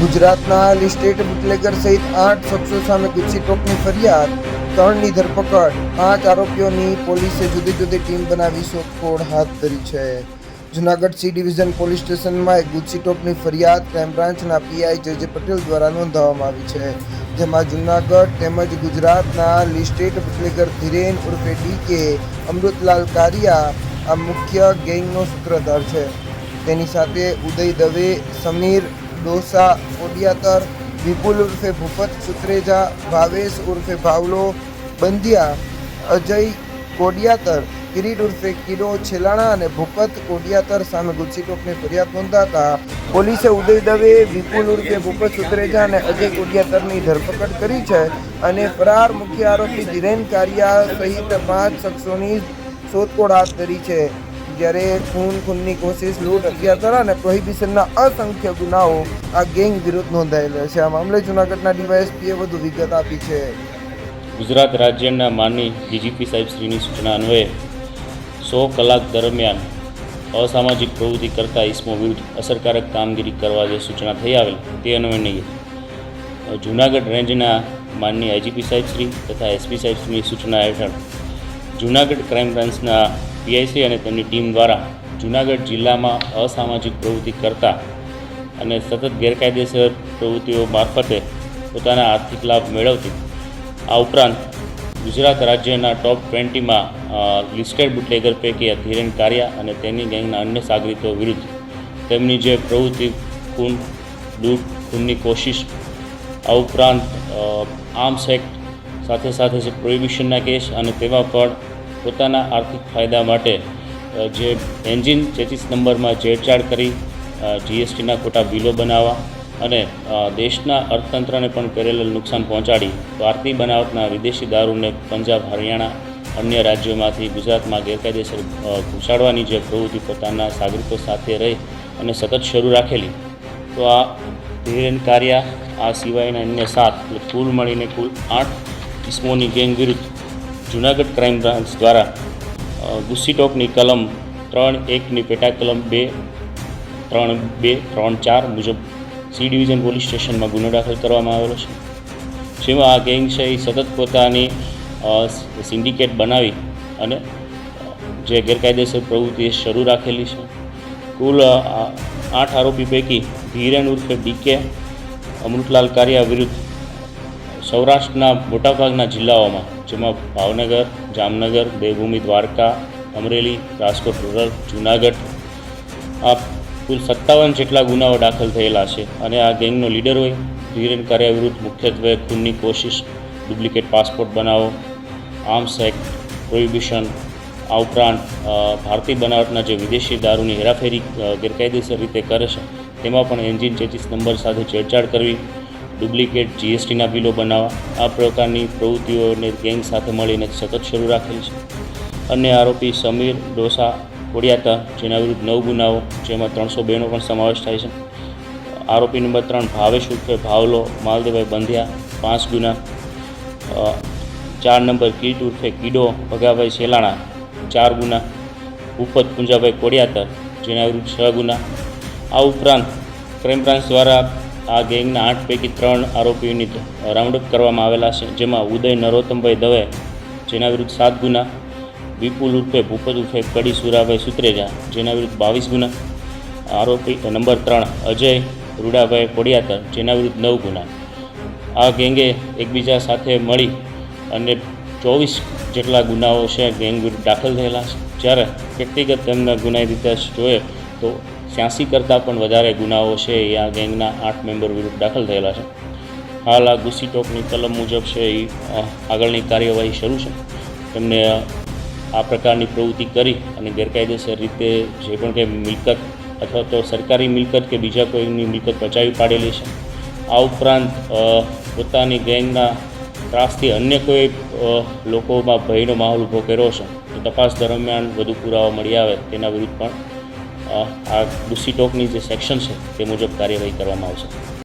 ગુજરાતના listed bootlegger સહિત આઠ શખ્સો સામે ગુસ્સી ટોકની ફરિયાદ, ત્રણની ધરપકડ. પાંચ આરોપીઓની પોલીસે જુદી જુદી ટીમ બનાવી શોધખોળ હાથ ધરી છે. જુનાગઢ સી ડિવિઝન પોલીસ સ્ટેશનમાં એક ગુચ્છી ટોપની ફરિયાદ ક્રાઇમ બ્રાન્ચના પીઆઈ જે પટેલ દ્વારા નોંધાવવામાં આવી છે. જેમાં જુનાગઢ તેમજ ગુજરાતના લિસ્ટેડ બુટલેગર ધીરેન ઉર્ફે ડીકે અમૃતલાલ કારિયા, આ મુખ્ય ગેંગનો સૂત્રધાર છે. તેની સાથે ઉદય દવે, સમીર ડોસા કોડિયાતર વિપુલ ઉર્ફે ભૂપત, સુત્રેજા, ભાવેશ ઉર્ફે ભાવલો, બંધિયા, અજય કોડિયાતર, કિરીટ ઉર્ફે કિરો છેલાણા અને ભૂપત કોડિયાતર સામે ગુસ્સી ટોકની ફરિયાદ નોંધાતા પોલીસે ઉદય દવે, વિપુલ ઉર્ફે ભૂપત સુત્રેજા અને અજય કોડિયાતરની ધરપકડ કરી છે અને ફરાર મુખ્ય આરોપી ધીરેન કારિયા સહિત પાંચ શખ્સોની શોધખોળ હાથ ધરી છે. જ્યારે ખૂન ખૂનની કોશિશ લૂંટ કરા અને પ્રોહિબિશનના અસંખ્ય ગુનાઓ આ ગેંગ વિરુદ્ધ નોંધાયેલા છે. આ મામલે જૂનાગઢના ડીવાયએસપીએ વધુ વિગત આપી છે. ગુજરાત રાજ્યના માનની ડીજીપી સાહેબશ્રીની સૂચના અન્વયે સો કલાક દરમિયાન અસામાજિક પ્રવૃત્તિ કરતા ઇસમો વિરુદ્ધ અસરકારક કામગીરી કરવા જે સૂચના થઈ આવેલ તે અન્વયે જૂનાગઢ રેન્જના માનની આઈજીપી સાહેબશ્રી તથા એસપી સાહેબશ્રીની સૂચના હેઠળ જૂનાગઢ ક્રાઇમ બ્રાન્ચના પીઆઈસી અને તેમની ટીમ દ્વારા જૂનાગઢ જિલ્લામાં અસામાજિક પ્રવૃત્તિ કરતા અને સતત ગેરકાયદેસર પ્રવૃત્તિઓ મારફતે પોતાના આર્થિક લાભ મેળવતી આ ઉપરાંત ગુજરાત રાજ્યના ટોપ ટ્વેન્ટીમાં લિસ્ટેડ બુટલેગર પૈકી આ ધીરેન કારિયા અને તેની ગેંગના અન્ય સાગરીતો વિરુદ્ધ તેમની જે પ્રવૃત્તિ ખૂન લૂંટ ખૂનની કોશિશ, આ ઉપરાંત આર્મ્સ એક્ટ સાથે સાથે જે પ્રોહિબિશનના કેસ અને તેમાં પણ પોતાના આર્થિક ફાયદા માટે જે એન્જિન ચેચીસ નંબરમાં છેડછાડ કરી જીએસટીના ખોટા બિલો બનાવવા અને દેશના અર્થતંત્રને પણ પેરેલલ નુકસાન પહોંચાડી, ભારતીય બનાવટના વિદેશી દારૂને પંજાબ, હરિયાણા, અન્ય રાજ્યોમાંથી ગુજરાતમાં ગેરકાયદેસર ઘૂસાડવાની જે પ્રવૃત્તિ પોતાના સાગરિકો સાથે રહી અને સતત શરૂ રાખેલી. તો આ ધીરેન કાર્યા, આ સિવાયના અન્ય સાત, એટલે કુલ મળીને કુલ આઠ ઇસમોની ગેંગ વિરુદ્ધ જુનાગઢ ક્રાઇમ બ્રાન્ચ દ્વારા ગુસ્સીટોકની કલમ ત્રણ એકની પેટા કલમ બે, ત્રણ બે, ત્રણ ચાર મુજબ સી ડિવિઝન પોલીસ સ્ટેશનમાં ગુનો દાખલ કરવામાં આવેલો છે. જેમાં આ ગેંગ છે એ સતત પોતાની સિન્ડિકેટ બનાવી અને જે ગેરકાયદેસર પ્રવૃત્તિ શરૂ રાખેલી છે. કુલ આઠ આરોપી પૈકી ધીરેન ઉર્ફે ડીકે અમૃતલાલ કારિયા વિરુદ્ધ સૌરાષ્ટ્રના મોટાભાગના જિલ્લાઓમાં, જેમાં ભાવનગર, જામનગર, દેવભૂમિ, દ્વારકા, અમરેલી, રાજકોટ રૂરલ, જૂનાગઢ, આ કુલ સત્તાવન જેટલા ગુનાઓ દાખલ થયેલા છે અને આ ગેંગનો લીડર હોય ધીરેન કાર્ય વિરુદ્ધ મુખ્યત્વે ખૂનની કોશિશ, ડુપ્લિકેટ પાસપોર્ટ બનાવો, આર્મ્સ એક્ટ, પ્રોહિબિશન, આ ઉપરાંત ભારતીય બનાવટના જે વિદેશી દારૂની હેરાફેરી ગેરકાયદેસર રીતે કરે છે, તેમાં પણ એન્જિન ચેચીસ નંબર સાથે છેડછાડ કરવી ડુપ્લિકેટ જીએસટીના બિલો બનાવવા. આ પ્રકારની પ્રવૃત્તિઓને ગેંગ સાથે મળીને સતત શરૂ રાખેલ છે. અન્ય આરોપી સમીર ડોસા કોડિયાતા, જેના વિરુદ્ધ નવ ગુનાઓ, જેમાં ત્રણસો બેનો પણ સમાવેશ થાય છે. આરોપી નંબર ત્રણ, ભાવેશ ઉર્ફે ભાવલો માલદેભાઈ બંધિયા, પાંચ ગુના. ચાર નંબર, કીટ ઉર્ફે કીડો, ભગાભાઈ સેલાણા ચાર ગુના. ઉપત પુંજાભાઈ કોડિયાતર જેના વિરુદ્ધ છ ગુના. આ ઉપરાંત ક્રાઇમ બ્રાન્ચ દ્વારા આ ગેંગના આઠ પૈકી ત્રણ આરોપીઓની રાઉન્ડઅપ કરવામાં આવેલા છે, જેમાં ઉદય, નરોત્તમભાઈ દવે, જેના વિરુદ્ધ સાત ગુના, વિપુલ ઉર્ફે ભૂપત ઉર્ફે કડી સુરાભાઈ સુત્રેજા, જેના વિરુદ્ધ બાવીસ ગુના, આરોપી નંબર ત્રણ અજય રૂડાભાઈ કોડિયાતર, જેના વિરુદ્ધ નવ ગુના. આ ગેંગે એકબીજા સાથે મળી અને ચોવીસ જેટલા ગુનાઓ છે ગેંગ વિરુદ્ધ દાખલ થયેલા છે. જ્યારે વ્યક્તિગત તેમના ગુનાહિત ઇતિહાસ જોઈએ તો છ્યાસી કરતાં પણ વધારે ગુનાઓ છે એ આ ગેંગના આઠ મેમ્બર વિરુદ્ધ દાખલ થયેલા છે. હાલ આ ગુસ્સીટોકની કલમ મુજબ છે એ આગળની કાર્યવાહી શરૂ છે. તેમને આ પ્રકારની પ્રવૃત્તિ કરી અને ગેરકાયદેસર રીતે જે પણ કંઈ મિલકત અથવા તો સરકારી મિલકત કે બીજા કોઈની મિલકત બચાવી પાડેલી છે. આ ઉપરાંત પોતાની ગેંગના ત્રાસથી અન્ય કોઈ લોકોમાં ભયનો માહોલ ઊભો કર્યો છે. તપાસ દરમિયાન વધુ પુરાવા મળી આવે તેના વિરુદ્ધ પણ આ ડુસી ટોકની જે સેક્શન છે તે મુજબ કાર્યવાહી કરવામાં આવશે.